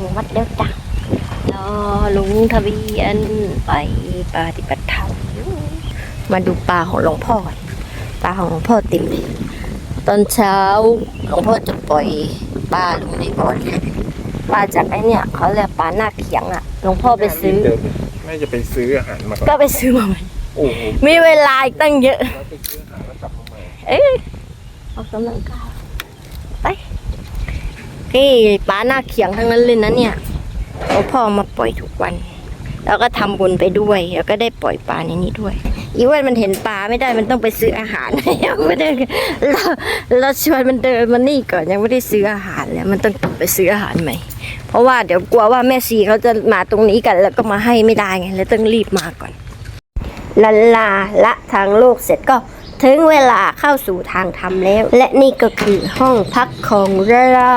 ถึงวัดแล้วจ้ะรอลุงทะเบียนไปปฏิบัติธรรมมาดูปลาของหลวงพ่อก่อนปลาของหลวงพ่อเต็มเลยตอนเช้าหลวงพ่อจะปล่อยปลาลงในบ่อเนี่ยปลาจากไอ้เนี่ยเขาเรียกปลาหน้าเขียงอะหลวงพ่อไปซื้อเดิมแม่จะไปซื้ออาหารมาก่อนก็ไปซื้อมาใหม่โอ้โหมีเวลาอีกตั้งเยอะแล้วไปซื้ออาหารแล้วกลับมาใหม่เอ้ยออกกำลังกายไป นี่ปลาหน้าเขียงทั้งนั้นเลยนะเนี่ยหลวงพ่อมาปล่อยทุกวัน แล้วก็ทำบุญไปด้วย แล้วก็ได้ปล่อยปลาในนี้ด้วย อีเวนมันเห็นปลาไม่ได้มันต้องไปซื้ออาหารยังไม่ได้เราเราชวนมันเดินมานี่ก่อนยังไม่ได้ซื้ออาหารเลยมันต้องไปซื้ออาหารใหม่ เพราะว่าเดี๋ยวกลัวว่าแม่ซีเขาจะมาตรงนี้กัน แล้วก็มาให้ไม่ได้ไงเลยต้องรีบมาก่อนลาลาละทางโลกเสร็จก็ ถึงเวลาเข้าสู่ทางธรรมแล้ว และนี่ก็คือห้องพักของเรา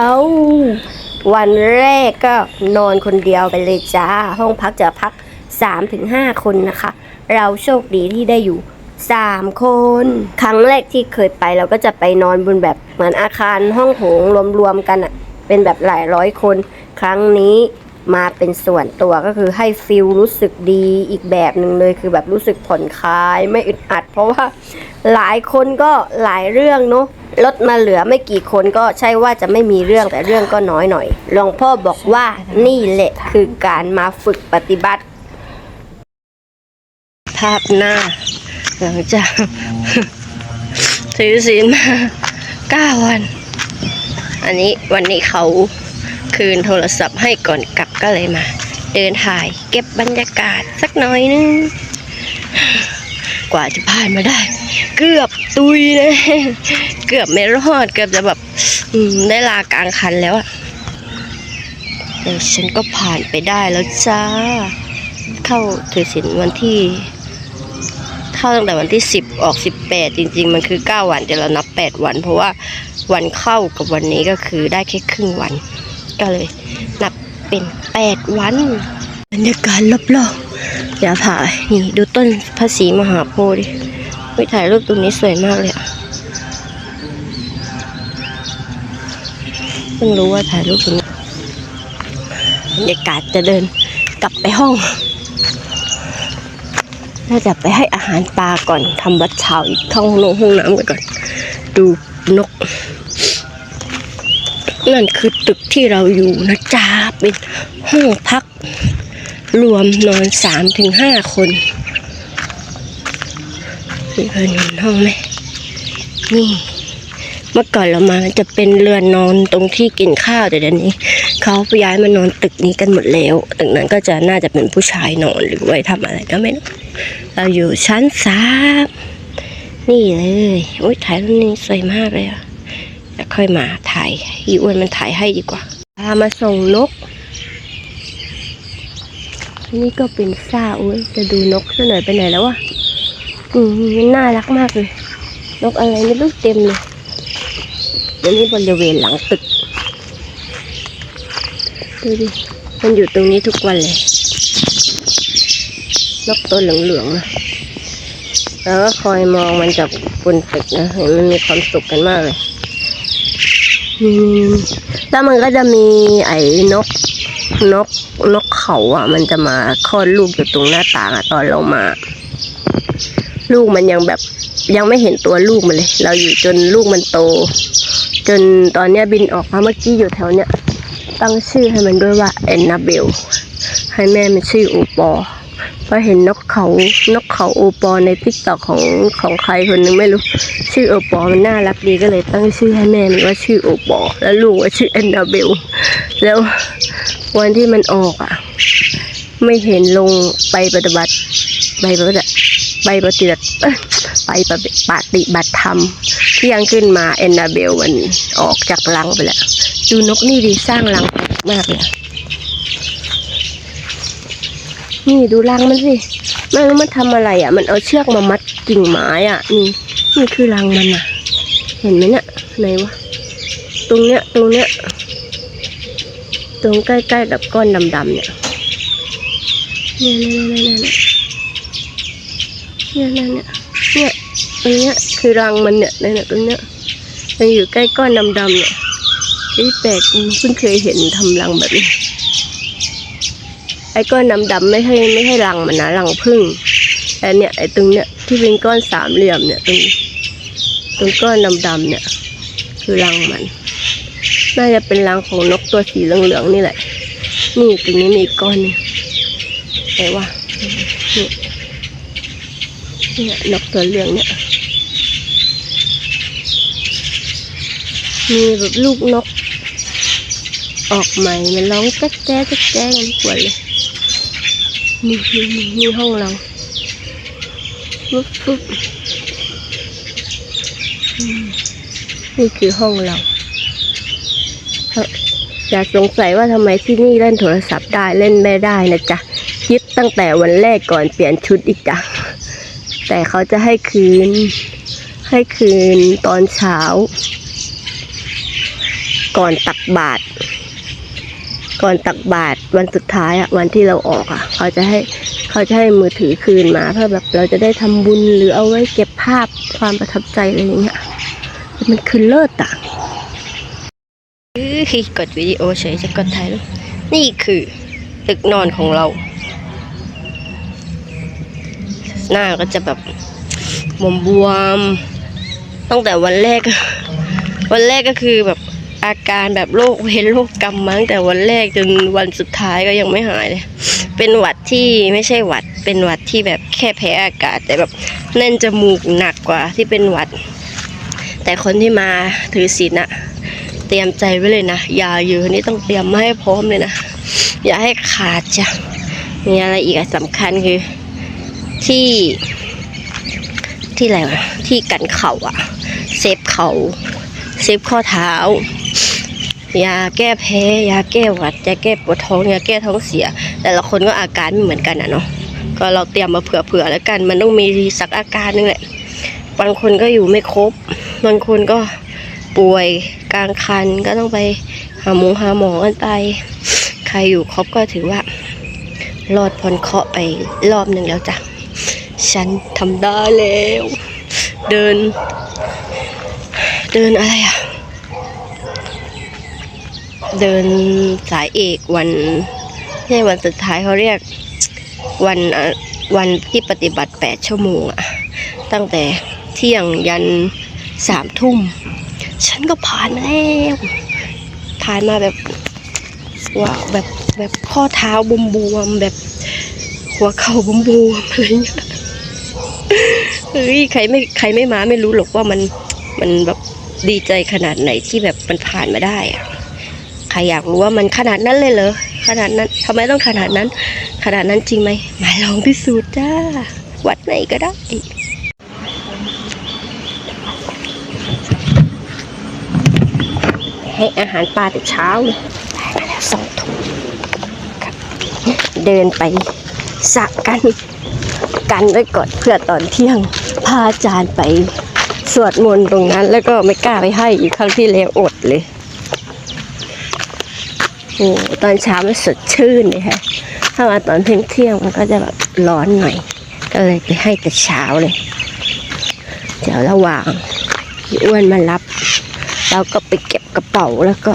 วันแรกก็นอนคนเดียวไปเลยจ้า ห้องพักจะพัก 3-5 คนนะคะ เราโชคดีที่ได้อยู่3คน ครั้งแรกที่เคยไปเราก็จะไปนอนบนแบบเหมือนอาคารห้องโถงรวมๆกันอะเป็นแบบหลายร้อยคน ครั้งนี้ มาเป็นส่วนตัวก็คือให้ฟิลรู้สึกดีอีกแบบหนึ่งเลยคือแบบรู้สึกผ่อนคลายไม่อึดอัด เพราะว่าหลายคนก็หลายเรื่องเนาะลดมาเหลือไม่กี่คนก็ใช่ว่าจะไม่มีเรื่องแต่เรื่องก็น้อยหน่อยหลวงพ่อบอกว่านี่แหละคือการมาฝึกปฏิบัติ ภาพหน้า หลังจากถือศีลมาเก้าวัน อันนี้วันนี้เขา คืนโทรศัพท์ให้ก่อนกลับก็เลยมา เดินถ่ายเก็บบรรยากาศสักหน่อยนึง กว่าจะผ่านมาได้ เกือบตุยเลย เกือบไม่รอดเกือบจะแบบได้ลากลางคันแล้วอะแต่ฉันก็ผ่านไปได้แล้วจ้า เข้าถือศีลวันที่ เข้าตั้งแต่วันที่สิบออกสิบแปดจริง ๆ มันคือเก้าวันแต่เรานับแปดวัน เพราะว่าวันเข้ากับวันนี้ก็คือได้แค่ครึ่งวัน ก็เลยนับเป็นแปดวันบรรยากาศรอบๆอย่าถ่ายนี่ดูต้นพระศรีมหาโพธิ์ดิไปถ่ายรูปตรงนี้สวยมากเลยอะเพิ่งรู้ว่าถ่ายรูปตรงนี้บรรยากาศจะเดินกลับไปห้อง น่าจะไปให้อาหารปลาก่อนทำวัดเช้าอีกเข้าห้องห้องน้ำกันก่อน ดูนก นั่นคือตึกที่เราอยู่นะจ๊ะเป็นห้องพัก รวมนอนสามถึงห้าคนนี่เพื่อนเห็นห้องไหมนี่ เมื่อก่อนเรามาจะเป็นเรือนนอนตรงที่กินข้าวแต่เดี๋ยวนี้เขาย้ายมานอนตึกนี้กันหมดแล้วตึกนั้นก็จะน่าจะเป็นผู้ชายนอนหรือไว้ทำอะไรก็ไม่รู้เราอยู่ชั้นสามนี่เลยโอ้ยถ่ายรูปนี้สวยมากเลยอะ เดี๋ยวค่อยมาถ่ายอีอ้วนมันถ่ายให้ดีกว่าพามาส่งนก นี่ก็เป็นซ่าอ้วนจะดูนกซะหน่อยไปไหนแล้ววะอืมมันน่ารักมากเลย นกอะไรไม่รู้เต็มเลยอันนี้บริเวณหลังตึกดูดิมันอยู่ตรงนี้ทุกวันเลยนกตัวเหลืองๆนะแล้วก็คอยมองมันจากบนตึกนะเห็นมันมีความสุขกันมากเลย แล้วมันก็จะมีไอ้นก นกนกเขาอะ มันจะมาคลอดลูกอยู่ตรงหน้าต่างอะตอนเรามา ลูกมันยังแบบยังไม่เห็นตัวลูกมันเลย เราอยู่จนลูกมันโต จนตอนเนี้ยบินออกมาเมื่อกี้อยู่แถวเนี้ยตั้งชื่อให้มันด้วยว่าแอนนาเบล ให้แม่มันชื่อโอปอ เพราะเห็นนกเขานกเขาโอปอในติ๊กต็อกของของใครคนหนึงไม่รู้ ชื่อโอปอมันน่ารักดีก็เลยตั้งชื่อให้แม่มันว่าชื่อโอปอ แล้วลูกว่าชื่อแอนนาเบลแล้ววันที่มันออกอะ ไม่เห็นลงไปปฏิบัติไปปฏิบัติไปปฏิบัติไปปฏิปฏิบัติธรรมเที่ยงขึ้นมาแอนนาเบลมันออกจากรังไปแล้ว ดูนกนี่ดีสร้างรังมากเลย นี่ดูรังมันสิไม่รู้มันทำอะไรอะ มันเอาเชือกมามัดกิ่งไม้อะ นี่นี่คือรังมันอะ เห็นไหมเนี่ยไหนวะตรงเนี้ยตรงเนี้ยตรงใกล้ๆกับก้อนดำๆเนี่ยเนี่ยเนี่ยเนี่ยเนี่ยเนี่ยเนี่ยตรงเนี้ยคือรังมันเนี่ยเนี่ยตรงเนี้ยมันอยู่ใกล้ก้อนดำๆเนี่ยนี่แปลกเพิ่งเคยเห็นทำรังแบบนี้ ไอ้ก้อนดำๆไม่ใช่ไม่ใช่รังมันนะรังผึ้งแต่เนี่ยไอ้ตรงเนี้ยที่เป็นก้อนสามเหลี่ยมเนี่ยตรงตรงก้อนดำๆเนี่ย คือรังมัน น่าจะเป็นรังของนกตัวสีเหลืองๆนี่แหละ นี่ตรงนี้มีก้อนนึงแต่ว่านี่เนี่ยนกตัวเหลืองเนี่ยมีแบบลูกนก ออกใหม่มันร้องแจ๊กแจ๊กแก๊กกันทุกวันเลย นี่นี่นี่ห้องเราปุ๊บปุ๊บอืมนี่คือห้องเราอย่าสงสัยว่าทำไมที่นี่เล่นโทรศัพท์ได้เล่นไม่ได้นะจ๊ะยึดตั้งแต่วันแรกก่อนเปลี่ยนชุดอีกจ้ะแต่เขาจะให้คืน ให้คืนตอนเช้า ก่อนตักบาตร ก่อนตักบาตรวันสุดท้ายอะวันที่เราออกอะเขาจะให้เขาจะให้มือถือคืนมาเพื่อแบบเราจะได้ทำบุญหรือเอาไว้เก็บภาพความประทับใจอะไรอย่างเงี้ยมันคือเลิศอะอื้อกดวิดีโอเฉยจะกดถ่ายรูปนี่คือตึกนอนของเรา หน้าก็จะแบบบวมๆตั้งแต่วันแรก วันแรกก็คือแบบ อาการแบบโรคเวรโรคกรรมมั้งแต่วันแรกจนวันสุดท้ายก็ยังไม่หายเลย เป็นหวัดที่ไม่ใช่หวัด เป็นหวัดที่แบบแค่แพ้อากาศ แต่แบบแน่นจมูกหนักกว่าที่เป็นหวัด แต่คนที่มาถือศีลอะเตรียมใจไว้เลยนะยาเยอะนี่ต้องเตรียมมาให้พร้อมเลยนะ อย่าให้ขาดจ้ะมีอะไรอีกสำคัญคือ ที่ที่อะไรวะที่กันเข่าอะเซฟเข่าเซฟข้อเท้า ยาแก้แพ้ยาแก้หวัดยาแก้ปวดท้องยาแก้ท้องเสีย แต่ละคนก็อาการไม่เหมือนกันอะเนาะก็เราเตรียมมาเผื่อๆแล้วกัน มันต้องมีสักอาการนึงแหละบางคนก็อยู่ไม่ครบบางคนก็ป่วยกลางคันก็ต้องไปหาหมอหาหมอกันไป ใครอยู่ครบก็ถือว่ารอดพ้นเคราะห์ไปรอบหนึ่งแล้วจ้ะฉันทำได้แล้ว เดิน เดินอะไรอะ เดินสายเอกวันไม่ใช่วันสุดท้ายเขาเรียกวันวันที่ปฏิบัติแปดชั่วโมงอะตั้งแต่เที่ยงยันสามทุ่ม ฉันก็ผ่านมาแล้ว ผ่านมาแบบว้าวแบบแบบข้อเท้าบวมบวมแบบหัวเข่าบวมบวมอะไรเงี้ยเฮ้ยใครไม่ใครไม่มาไม่รู้หรอกว่ามันมันแบบดีใจขนาดไหนที่แบบมันผ่านมาได้อะ ใครอยากรู้ว่ามันขนาดนั้นเลยเหรอขนาดนั้นทำไมต้องขนาดนั้น ขนาดนั้นจริงไหมมาลองพิสูจน์จ้า วัดไหนก็ได้ให้อาหารปลาแต่เช้าเลยได้มาแล้วสองถุงเดินไปสระกันกันไว้ก่อนเพื่อตอนเที่ยง พาอาจารย์ไปสวดมนต์ตรงนั้น แล้วก็ไม่กล้าไปให้อีกครั้งที่แล้วอดเลย โอ้ตอนเช้ามันสดชื่นเลยค่ะ ถ้ามาตอนเที่ยงเที่ยงมันก็จะแบบร้อนหน่อย ก็เลยไปให้แต่เช้าเลย เดี๋ยวระหว่างอ้วนมารับ เราก็ไปเก็บกระเป๋าแล้วก็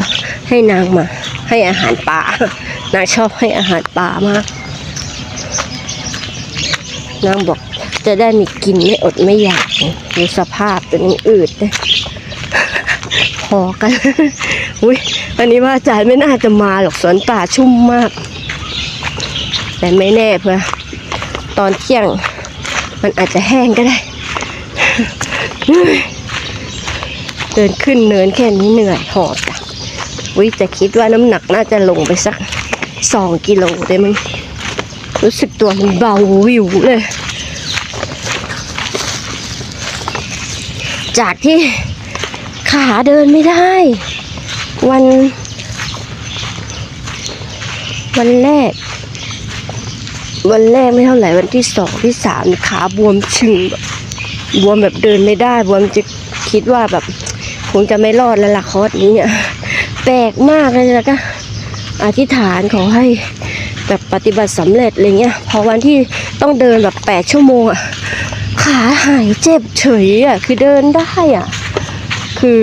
ให้นางมา ให้อาหารปลานางชอบให้อาหารปลามาก นางบอกจะได้มีกินไม่อดไม่อยากดูสภาพเป็นอืดเลยพอกัน อุ้ยวันนี้ว่าอาจารย์ไม่น่าจะมาหรอกสวนป่าชุ่มมาก แต่ไม่แน่เพื่อตอนเที่ยง มันอาจจะแห้งก็ได้ เดินขึ้นเนินแค่นี้เหนื่อยหอบจ้ะวิจะคิดว่าน้ำหนักน่าจะลงไปสักสองกิโลได้มั้งรู้สึกตัวมันเบาวิวเลย จากที่ขาเดินไม่ได้ วัน วันแรก วันแรกไม่เท่าไหร่วันที่สองที่สามขาบวมชึงแบบบวมแบบเดินไม่ได้บวมจะคิดว่าแบบคงจะไม่รอดแล้วล่ะคอร์สนี้เนี่ยแปลกมากเลยแล้วก็อธิษฐานขอให้แบบปฏิบัติสำเร็จอะไรเงี้ยพอวันที่ต้องเดินแบบแปดชั่วโมงอะขาหายเจ็บเฉยอะคือเดินได้อะคือ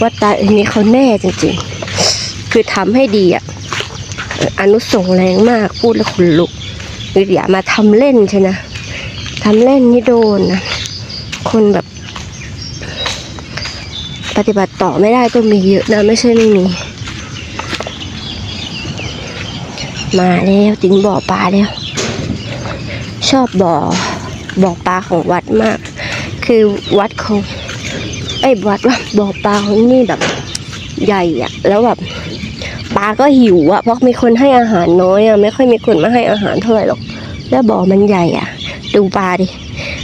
ว่าตาอันนี้เขาแน่จริงๆ คือทำให้ดีอะ อนุสงแรงมากพูดแล้วขนลุกคืออย่ามาทำเล่นใช่นะทำเล่นนี่โดนนะ คนแบบ ปฏิบัติต่อไม่ได้ก็มีเยอะนะไม่ใช่ไม่มี มาแล้วถึงบ่อปลาแล้ว ชอบบ่อบ่อปลาของวัดมาก คือวัดของ ไอ้ยวัดว่าบ่อปลาของนี่แบบ ใหญ่อะแล้วแบบปลาก็หิวอะเพราะมีคนให้อาหารน้อยอะไม่ค่อยมีคนมาให้อาหารเท่าไหร่หรอก แล้วบ่อมันใหญ่อะดูปลาดิ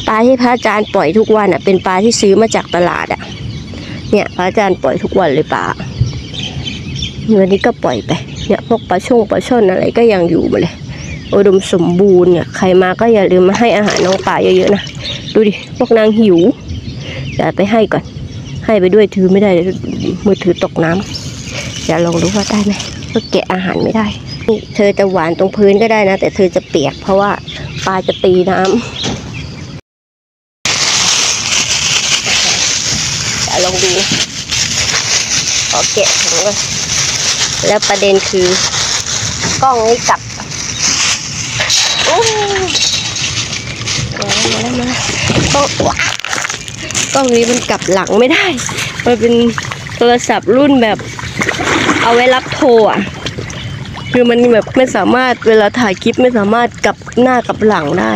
ปลาที่พระอาจารย์ปล่อยทุกวันอะเป็นปลาที่ซื้อมาจากตลาดอะเนี่ยพระอาจารย์ปล่อยทุกวันเลยปลาวันนี้ก็ปล่อยไปเนี่ยพวกปลาช่งปลาช่อนอะไรก็ยังอยู่มาเลยอุดมสมบูรณ์เนี่ยใครมาก็อย่าลืมมาให้อาหารน้องปลาเยอะๆนะดูดิพวกนางหิวเดี๋ยวไปให้ก่อน ให้ไปด้วยถือไม่ได้มือถือตกน้ำอย่าลองดูว่าได้ไหมก็แกะอาหารไม่ได้ เธอจะหวานตรงพื้นก็ได้นะ แต่เธอจะเปียกเพราะว่าปลาจะตีน้ำอย่าลองดูขอแกะถุงก่อนแล้วประเด็นคือกล้องนี้กลับโอ้มาแล้วมาแล้วมาแล้วกล้องว้า กล้องนี้มันกลับหลังไม่ได้ มันเป็นโทรศัพท์รุ่นแบบ เอาไว้รับโทรอะ คือมันแบบไม่สามารถเวลาถ่ายคลิปไม่สามารถกลับหน้ากลับหลังได้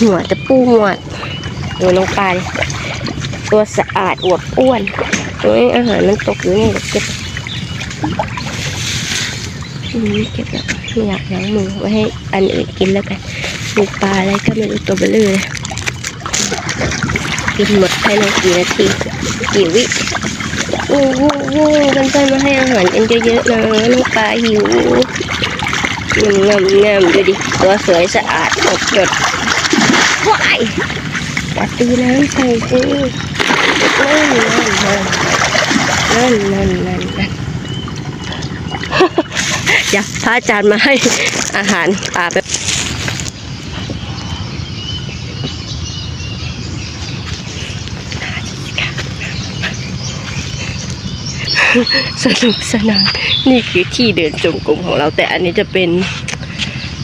หัวจะปูหมดดูน้องปลาตัวสะอาดอวบอ้วนโอ้ยอาหารมันตกอยู่นี่เก็บอืมเก็บแล้วไม่อยากล้างมือไว้ให้อันอื่นกินแล้วกันดูปลาอะไรก็ไม่รู้ตัวเบลอเลย กินหมดภายในกี่นาทีกี่วิโอ้โหโอ้โหมันจะมาให้อาหารกันเยอะๆนะน้องปลาหิวงามงามงามดูดิตัวสวยสะอาดอบจดว้ายอย่าตีน้ำใส่สินั่นนั่นนั่นนั่นนั่นนั่นอย่าพระอาจารย์มาให้อาหารปลาแบ สนุกสนานนี่คือที่เดินจงกรมของเรา แต่อันนี้จะเป็น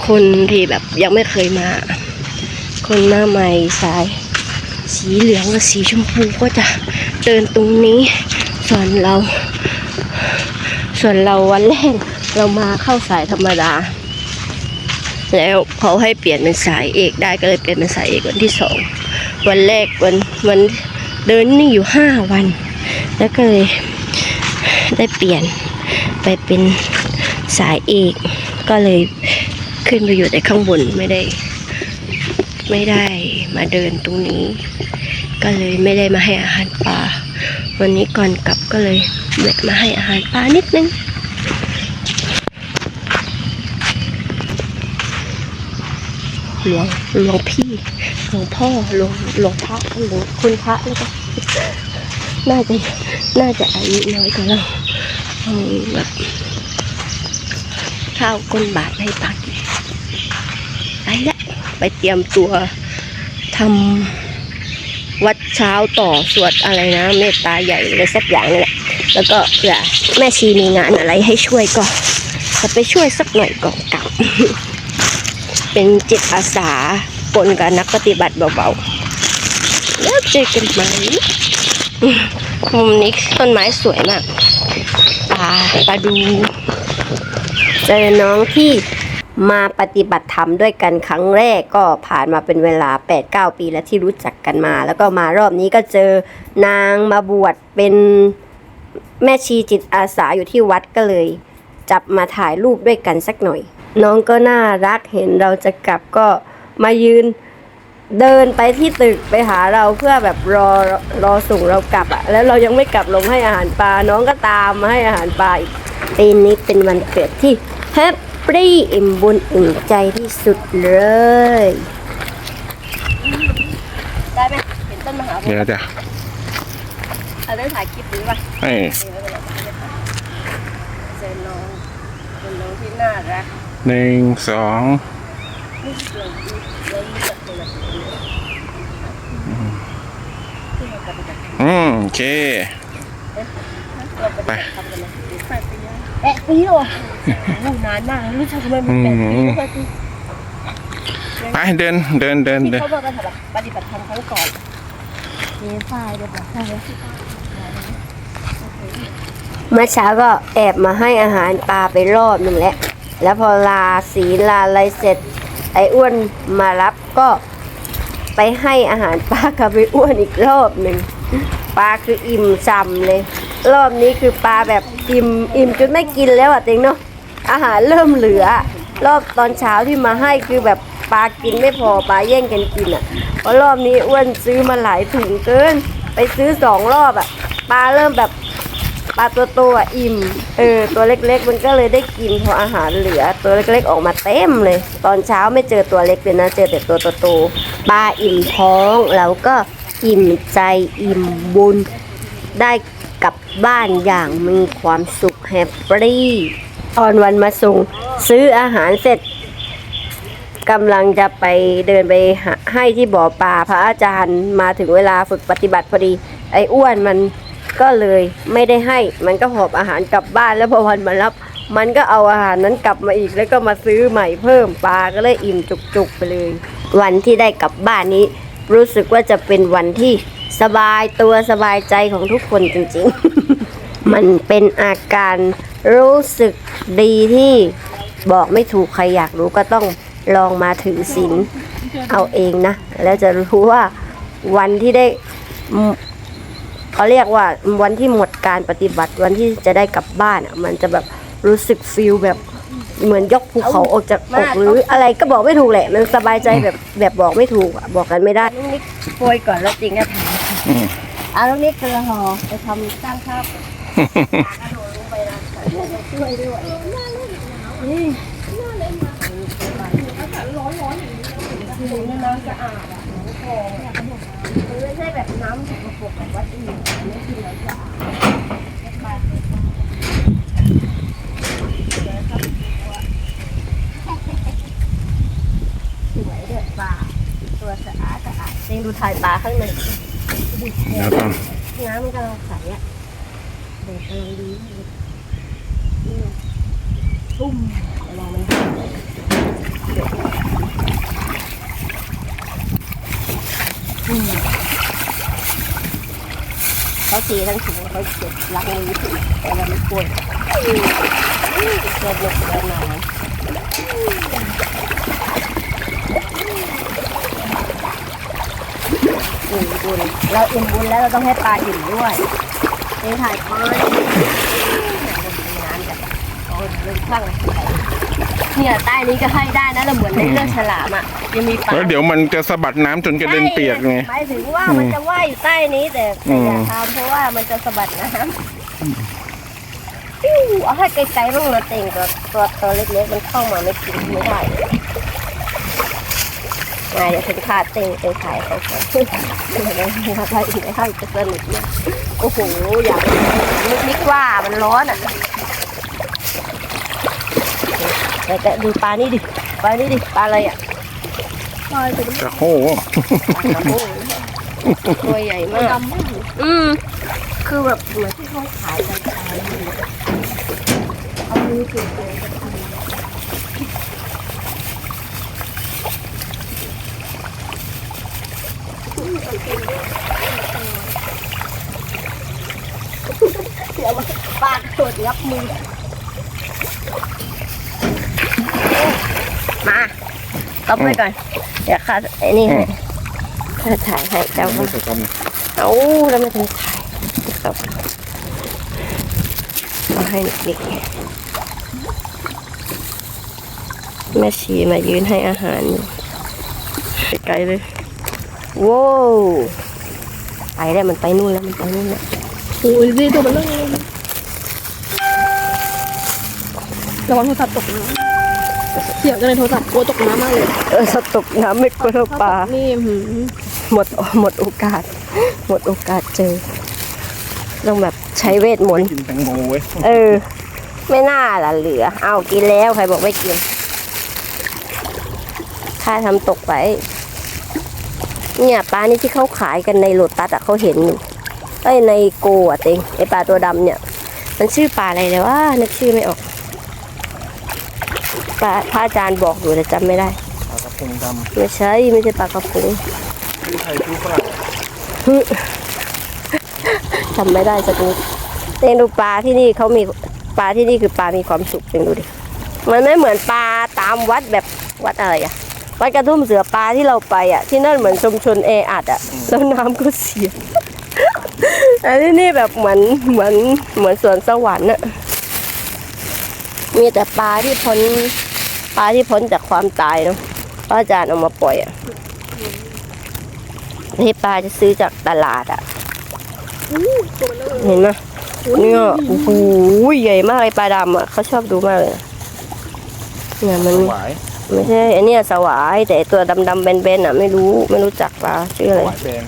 คนที่แบบยังไม่เคยมา คนหน้าใหม่สาย สีเหลืองกับสีชมพูก็จะเดินตรงนี้ส่วนเรา ส่วนเราวันแรกเรามาเข้าสายธรรมดา แล้วเขาให้เปลี่ยนเป็นสายเอกได้ก็เลยเปลี่ยนเป็นสายเอกวันที่สองวันแรกวันวันเดินนี่อยู่ห้าวัน แล้วก็เลย ได้เปลี่ยนไปเป็นสายเอกก็เลยขึ้นไปอยู่แต่ข้างบนไม่ได้ ไม่ได้มาเดินตรงนี้ ก็เลยไม่ได้มาให้อาหารปลาวันนี้ก่อนกลับก็เลยแวะมาให้อาหารปลานิดนึงหลวงหลวงพี่หลวงพ่อหลวงหลวงพระหลวงคุณพระแล้วก็น่าจะน่าจะอายุน้อยกว่าเรา เอาแบบข้าวก้นบาทให้ปักไปละไปเตรียมตัวทำวัดเช้าต่อสวดอะไรนะ เมตตาใหญ่อะไรสักอย่างนี่แหละแล้วก็เผื่อแม่ชีมีงานอะไรให้ช่วยก็จะไปช่วยสักหน่อยก่อนกลับเป็นจิตอาสาปนกับนักปฏิบัติเบาๆแล้วเจอกันใหมมุมนี้ต้นไม้สวยมากาปลาดูเจอน้องที่มาปฏิบัติธรรมด้วยกันครั้งแรกก็ผ่านมาเป็นเวลา 8-9 ปีแล้วที่รู้จักกันมา แล้วก็มารอบนี้ก็เจอนางมาบวชเป็นแม่ชีจิตอาสาอยู่ที่วัดก็เลย จับมาถ่ายรูปด้วยกันสักหน่อย น้องก็น่ารักเห็นเราจะกลับก็มายืน เดินไปที่ตึกไปหาเราเพื่อแบบรอรอส่งเรากลับอะแล้วเรายังไม่กลับลงให้อาหารปลาน้องก็ตามมาให้อาหารปลาอีกปีนี้เป็นวันเกิดที่แฮปปี้อิ่มบุญอิ่มใจที่สุดเลย ได้ไหมเห็นต้นมหาโพเดี๋ยวธิ์เดี๋ยวเอาได้ถ่ายคลิปหรือเปล่าให้เจอน้องเป็นน้องที่น่ารักหนึ่งสอง ไม่เกี่ยวดีแล้วรู้จักคนละคนที่มาปฏิบัติธรรม อืมโอเค ไปแปดปีเหรอโอ้นานมากรู้จักทำไมมันแปดปีไม่เคยปีไปเดินเดินเดินที่เดินเขาบอกกันสำหรับปฏิบัติธรรมครั้งก่อนมีไฟเดี๋ยวบอกให้เมื่อเช้าก็แอบมาให้อาหารปลาไปรอบหนึ่งแล้ว แล้วพอลาสีลาอะไรเสร็จ ไอ้อ้วนมารับก็ไปให้อาหารปลากับไอ้อ้วนอีกรอบหนึ่ง ปลาคืออิ่มซำเลย รอบนี้คือปลาแบบอิ่มอิ่มจนไม่กินแล้วอะเต็งเนาะอาหารเริ่มเหลือ รอบตอนเช้าที่มาให้คือแบบปลากินไม่พอปลาแย่งกันกินอะเพราะรอบนี้อ้วนซื้อมาหลายถุงเกิน ไปซื้อสองรอบอะปลาเริ่มแบบปลาตัวโตอะอิ่มเออตัวเล็กๆ มันก็เลยได้กินพออาหารเหลือ ตัวเล็กๆออกมาเต็มเลย ตอนเช้าไม่เจอตัวเล็กเลยนะเจอแต่ตัวโตๆปลาอิ่มท้องแล้วก็ อิ่มใจอิ่มบุญ ได้กลับบ้านอย่างมีความสุขแฮปปี้ตอนวันมาส่งซื้ออาหารเสร็จกำลังจะไปเดินไปให้ที่บ่อปลาพระอาจารย์มาถึงเวลาฝึกปฏิบัติพอดี ไอ้อ้วนมันก็เลยไม่ได้ให้ มันก็หอบอาหารกลับบ้านแล้วพอวันมารับ มันก็เอาอาหารนั้นกลับมาอีกแล้วก็มาซื้อใหม่เพิ่มปลาก็เลยอิ่มจุกๆไปเลย วันที่ได้กลับบ้านนี้ รู้สึกว่าจะเป็นวันที่สบายตัวสบายใจของทุกคนจริงๆ มันเป็นอาการรู้สึกดีที่บอกไม่ถูกใครอยากรู้ก็ต้องลองมาถือศีลเอาเองนะ แล้วจะรู้ว่าวันที่ได้อืมเขาเรียกว่าวันที่หมดการปฏิบัติวันที่จะได้กลับบ้านอะมันจะแบบรู้สึกฟิลแบบ เหมือนยกภูเขาออกจากอกหรืออะไรก็บอกไม่ถูกแหละ มันสบายใจแบบแบบบอกไม่ถูกอะบอกกันไม่ได้ ลูกนิกโปรยก่อนแล้วจริงก็ถามอืมเอาลูกนิกกระหอไปทำสร้างภาพช่วยด้วยนี่น้ำสะอาดอะน้ำคลองอะมันไม่ใช่แบบน้ำสกปรกแบบวัดอื่นอันนี้คือน้ำสะอาดสวยเดือดปลาตัว สะอาดสะอาดเองดูถ่ายปลาข้างในเดี๋ยวต้องน้ำมันกำลังใสอะเด็กำลังดีตุ้มเวลามันอืมเขาตีทั้งถุงเขาเก็บล้างมือถือแต่เราไม่ควรอืมอืมเกิดหนุกเกิดหนอ อิ่มบุญเราอิ่มบุญแล้วเราต้องให้ปลาอิ่มด้วยเองถ่ายปลาเนี่ยใต้นี้ก็ให้ได้นะเราเหมือนในเรื่องฉลามอะยังมีปลาแล้วเดี๋ยวมันจะสะบัดน้ำจนกระเด็นเปียกไงหมายถึงว่ามันจะว่ายอยู่ใต้นี้แต่แต่อย่าอืมทำเพราะว่ามันจะสะบัดน้ำปิ้วเอาให้ไกลๆบ้างนะเต่งตัวตัวตัวเล็กๆมันเข้ามาไม่กินไม่ได้ นายอย่าถึงขาดเต่งไปขายเขาก่อนเดี๋ยวนะมาได้อีกให้จะสนุกเนี่ยโอ้โหอยากนึกนิกว่ามันร้อนอะแต่แต่ดูปลานี่ดิปลานี่ดิปลาอะไรอะปลาเป็นจะโหตัวใหญ่มากอืมคือแบบเหมือนที่เขาขายกันขายอยู่เอามือจุ่มไป เดี๋ยวมันปากตรวจรับมือ มาตบไปก่อน เดี๋ยวข้าไอ้นี่ให้ข้าถ่ายให้เจ้าไม่ใส่กันเอาแล้วไม่ถึงถ่ายครับมาให้เด็กแม่ชีมายืนให้อาหารอยู่ไกลเลย ว้าวไปแล้วมันไปนู่นแล้วมันไปนู่นแล้วโอ้ยดีตัวมันเริ่มระวังโทรศัพท์ตกน้ำเสียงกันในโทรศัพท์กลัวตกน้ำมากเลยเออสตกน้ำไม่กลัวเท่าปลานี่หืมหมดหมดโอกาส หมดโอกาสเจอต้องแบบใช้เวทมนต์กินแตงโมเว้ยเออ ไม่น่าล่ะเหลือ เอากินแล้วใครบอกไม่กินค่าทำตกไป เนี่ยปลานี่ที่เขาขายกันในโลตัสอะเขาเห็นอยู่ไอ้ยในโกอะเต็งไอปลาตัวดำเนี่ย มันชื่อปลาอะไรเดี๋ยวว่านึกชื่อไม่ออกปลาพระอาจารย์บอกอยู่แต่จำไม่ได้ปลากระพงดไม่ใช่ไม่ใช่ปลากระพงำชื่อไทยชื่อฝรั่งจำไม่ได้สักนิดเองดูปลาที่นี่เขามีปลาที่นี่คือปลามีความสุขเองดูดิมันไม่เหมือนปลาตามวัดแบบวัดอะไรอะ วัดกระทุ่มเสือปลาที่เราไปอะที่นั่นเหมือนชุมชนแออัดอะแล้วน้ำก็เสียแต่ที่นี่แบบเหมือนเหมือนเหมือนสวนสวรรค์อะมีแต่ปลาที่พ้นปลาที่พ้นจากความตายเนาะพระอาจารย์เอามาปล่อยอะที่ปลาจะซื้อจากตลาดอะตัวเบลอเห็นไหมเนี่ยโอ้โหใหญ่มากเลยปลาดำอะเขาชอบดูมากเลยเนี่ยมันหวาย ไม่ใช่อันเนี้ยสวายแต่ไอ้ตัวดำๆเบนๆอะไม่รู้ไม่รู้จักปลาชื่ออะไรหวายแดง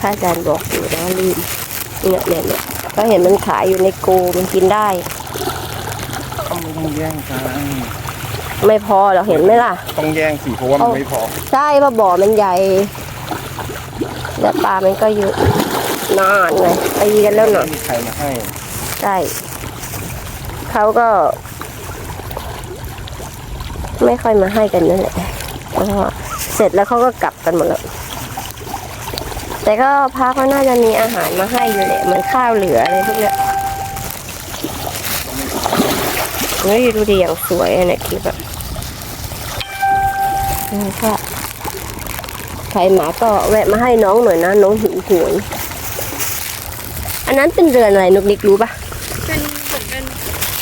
พระอาจารย์บอกอยู่แต่ว่าลืมเนี่ยเนี่ยเนี่ยก็เห็นมันขายอยู่ในโกมันกินได้ ต้องแย่งกันไม่พอเราเห็นไหมล่ะ ต้องแย่งสิเพราะว่ามันไม่พอ ใช่เพราะบ่อมันใหญ่และปลามันก็เยอะนานไงตีกันแล้วหน่อยมีใครมาให้ ใช่เขาก็ ไม่ค่อยมาให้กันนั่นแหละแล้วก็เสร็จแล้วเขาก็กลับกันหมดแล้ว แต่ก็พระเขาน่าจะมีอาหารมาให้อยู่แหละเหมือนข้าวเหลืออะไรพวกเนี้ยเฮ้ดูดิอย่างสวยอะเนี่ยคลิปอะนี่ก็ใครหมาก็แวะมาให้น้องหน่อยนะ น้องหิวหวยอันนั้นเป็นเรือนอะไรนุกนิกรู้ปะ เป็นเหมือนเป็น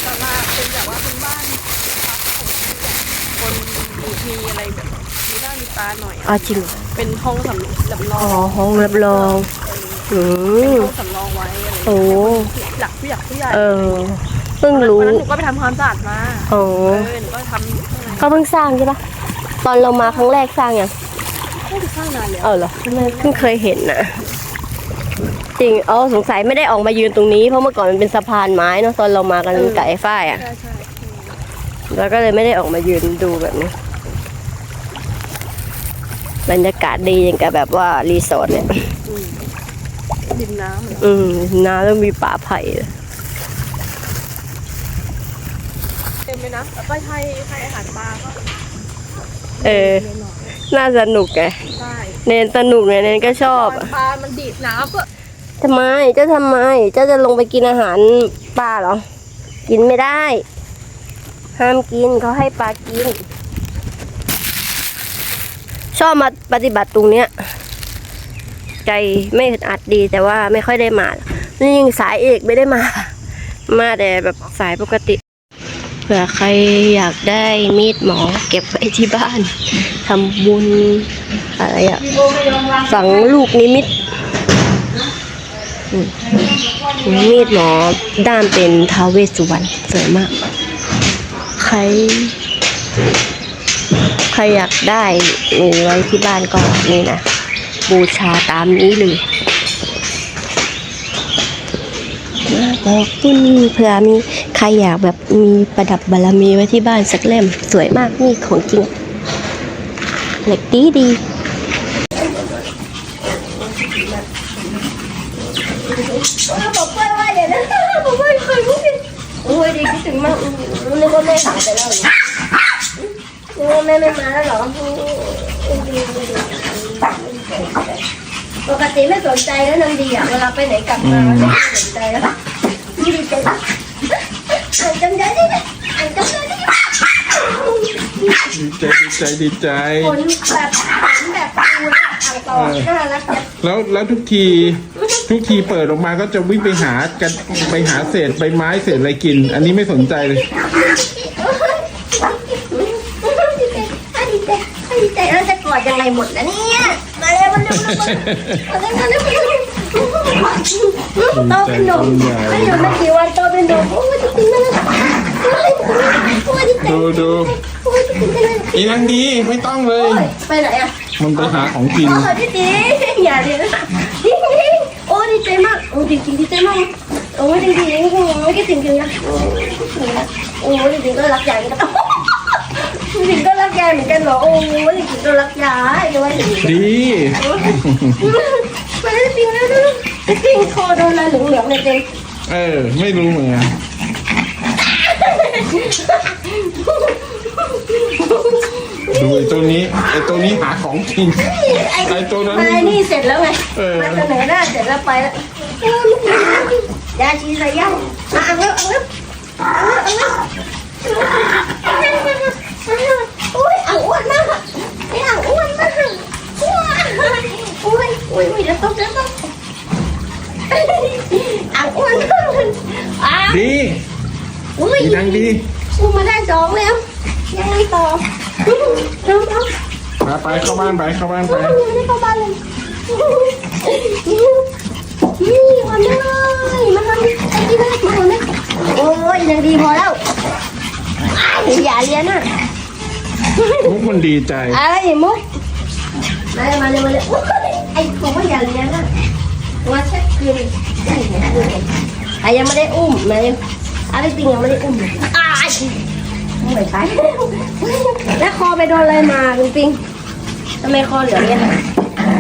ตลาดเป็นแบบว่าเป็นบ้านพักของคนมีอะไรแบบมีหน้ามีตาหน่อย อ๋อจริงเหรอเป็นห้องสำสำรออ๋องห้องรับรองอืมห้องสำรองไว้อะไรโอ้หลักผู้ใหญ่ผู้ใหญ่เออเพิ่งรู้วันนั้นหนูก็ไปทำความสะอาดมาโอ้เออหนูก็ทำข้างในเขาเพิ่งสร้างใช่ปะตอนเรามาครั้งแรกสร้างยังไม่ได้ข้างนานแล้วเออเหรอไม่เพิ่งเคยเห็นนะจริงอ๋อสงสัยไม่ได้ออกมายืนตรงนี้เพราะเมื่อก่อนมันเป็นสะพานไม้เนาะตอนเรามากันไก่ฝ้ายอะใช่ใช่แล้วก็เลยไม่ได้ออกมายืนดูแบบนี้ บรรยากาศดีอย่างกับแบบว่ารีสอร์ทเนี่ย ดินน้ำเหรออืมน้ำแล้วมีป่าไผ่เลยเต็มเลยนะแล้วก็ให้ให้อาหารปลาก็เออเยอะหน่อยน่าสนุกไงใช่เนนสนุกไงเนนก็ชอบ ปลา มันดีดน้ำก็ทำไม เจ้าทำไม เจ้าจะลงไปกินอาหารปลาเหรอ กินไม่ได้ ห้ามกินเขาให้ปลากิน ชอบมาปฏิบัติตรงเนี้ย ใจไม่อึดอัดดีแต่ว่าไม่ค่อยได้มานี่ยิ่งสายเอกไม่ได้มา มาแต่แบบสายปกติเผื่อใครอยากได้มีดหมอเก็บไว้ที่บ้านทำบุญอะไรอะฝังลูกนิมิตมีดหมอด้ามเป็นท้าวเวสสุวรรณสวยมาก ใคร รอยากได้มีไว้ที่บ้านก็นี่นะ บูชาตามนี้เลยมาบอกปุ้นเผื่อมีใครอยากแบบมีประดับบารมีไว้ที่บ้านสักเล่ม สวยมากนี่ของจริงเหล็กดีดีบอกว่าอย่านะบอกว่าเคยพูดผิดโอ้ยดีคิดถึงมากรู้เลยว่าแม่หายไปแล้วเหรอรู้ว่าแม่ไม่มาแล้วเหรอปกติไม่สนใจแล้วนางดีอะเวลาไปไหนกลับมาไม่สนใจแล้วดีใจอ่านจำได้ดิอ่านจำได้ดิดีใจดีใจดีใจผลแบบผลแบบปูแล้วอ่างตอน่ารักจังแล้วแล้วทุกทีทุกทีเปิดออกมาก็จะวิ่งไปหากันไปหาเศษใบไม้เศษอะไรกิน อันนี้ไม่สนใจเลย ดีใจดีใจเราจะก อดยังไงหมดนะเนี่ย มาเร็วมาเร็วมาเร็วมาเร็วมาเร็วโตเป็นหนุ่มไม่อยู่ไม่กี่วันโตเป็นหนุ่มโอ้ยจะกินมาแล้วโอ้ยดีใจดูดูโอ้ยจะกินไปเลยอีนังดีไม่ต้องเลย ไปไหนอะ มันไปหาของกินโอ้ยพี่ตีอย่าเลยนะโอ้ยดีใจมากโอ้จริงจริงดีใจมากโอ้ยจริงจริงไม่คิดถึงจริงนะโอ้ยจริงก็รักใหญ่กันจริงก็รักยายเหมือนกันเหรอโอ้ยจริงก็รักยายเลยดีมาแล้วปิงแล้วนะปิงคอโดนอะไรเหลืองๆเนี่ยเต็มเออ ไม่รู้เหมือนกันดูไอ้ตัวนี้ไอ้ตัวนี้หาของกิน ไอ้ตัวนั้น มานี่เสร็จแล้วไงเออ มาเสนอหน้าเสร็จแล้วไปแล้วเออลูกน้ำยาชีใส่ย่างอะเอาแล้วเอาแล้วเอาแล้วเอาแล้ว อุ้ยอ่างอ้วนมากไอ้อ่างอ้วนมากอ้วนอุ้ยอุ้ยอุ้ยแล้วต้องแล้วต้องอ่างอ้วนมากอะดีอุ้ยดีดังดีอุ้มมาได้สองแล้วยังไงต่อน้องน้องมาไปเข้าบ้านไปเข้าบ้านไปไม่ได้เข้าบ้านเลยนี่วันเลยมาทำไอ้ที่แรกมาคนนี้โอ้ยยังดีพอแล้วอย่าเรียนอะ มุกมันดีใจ ไอ้มุกมาเลยมาเลยมาเลยไอ้ผมว่าอย่าเรียนอะว่าเช็คคืนไอ้ยังไม่ได้อุ้มมาเลยอะไรจริงยังไม่ได้อุ้มอ้ายไม่ไปแล้วคอไปโดนอะไรมาลุงปิงทำไมคอเหลืองเนี่ย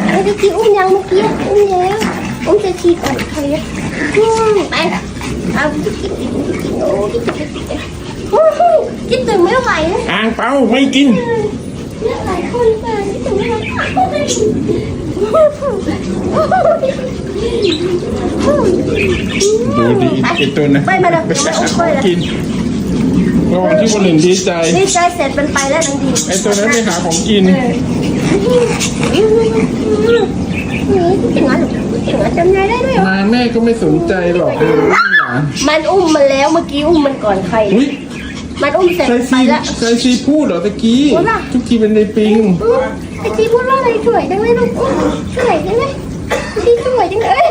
ไอ้ตะกี้อุ้มยังเมื่อกี้อุ้มแล้วอุ้มจะฉีดก่อนใครเนี่ยไปเอากินกินกินกินโอ้กิ นกินกินกินถึงไม่ไหวแล้วอ่างเปาไม่กินเนี่ยหลายคนมาที่ถึงไม่ไหวดูดิไอ้ตัวนั้นไปมาเลยไปไม่หาอุ้มขไปองเลยกินเมื่อวันที่คนอื่นดีใจนี่ใจเสร็จเป็นไปแล้วนังดีไอ้ตัวนั้นไปหาของกินนี่จริงเหรอจริงเหรอจำยายได้ด้วยเหรอมาแม่ก็ไม่สนใจหรอกเลยหลานมันอุ้มมันแล้วเมื่อกี้อุ้มมันก่อนใครอุ้ย มันอุ้มเสร็จใครไปซีแล้วใครซีพูดเหรอตะกี้ พูดล่ะทุกทีเป็นในปิงไอจีพูดว่าอะไรสวยจังเลยลูกสวยจังเลยพี่สวยจังเลย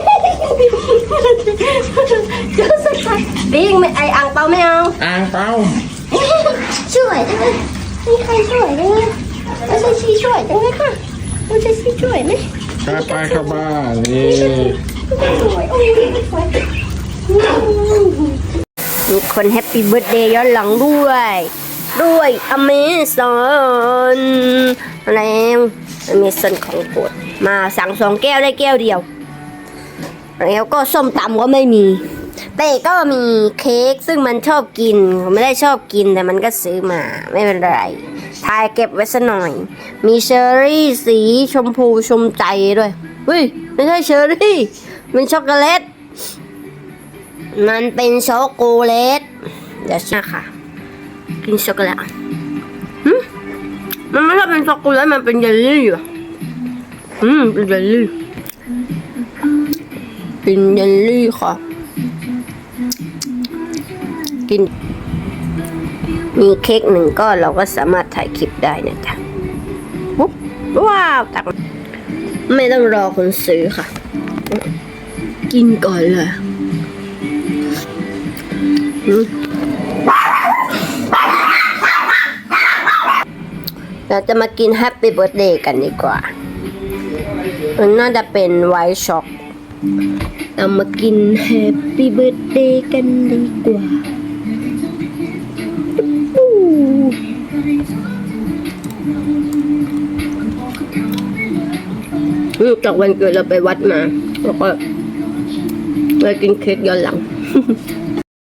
เจ้าสักพักปิ้งไม่ไออ่างเปาไม่เอาอ่างเปาสวยจังเลยมีใครสวยจังเลยไม่ใช่ชีสวยจังเลยค่ะไม่ใช่ชีสวยไหมไปไปเข้าบ้านนี่ สวยโอ้ยสวย มีคนแฮปปี้เบิร์ดเดย์ย้อนหลังด้วย ด้วยอเมซอนแล้วอเมซอนของโปรดมาสั่งสองแก้วได้แก้วเดียว แล้วก็ส้มตำก็ไม่มีแต่ก็มีเค้กซึ่งมันชอบกินไม่ได้ชอบกินแต่มันก็ซื้อมาไม่เป็นไรทายเก็บไว้สัหน่อย มีเชอร์รี่สีชมพูชมใจด้วยเฮ้ยไม่ใช่เชอร์รี่เป็นช็อกโกแลต มันเป็นช็อกโกแลตเดี๋ยวนะค่ะ กินช็อกโกแลตมันไม่ใช่เป็นช็อกโกแลตมันเป็นเยลลี่อะอืมเป็นเยลลี่เป็นเยลลี่ค่ะ กิน มีเค้กหนึ่งก้อนเราก็สามารถถ่ายคลิปได้นะจ๊ะปุ๊บว้าวตักไม่ต้องรอคนซื้อค่ะ กินก่อนเลย เราจะมากินแฮปปี้เบิร์ดเดย์กันดีกว่า มันน่าจะเป็นไวท์ช็อกเรามากินแฮปปี้เบิร์ดเดย์กันดีกว่าอู้อืมจากวันเกิดเราไปวัดมา แล้วก็ไปกินเค้กย้อนหลัง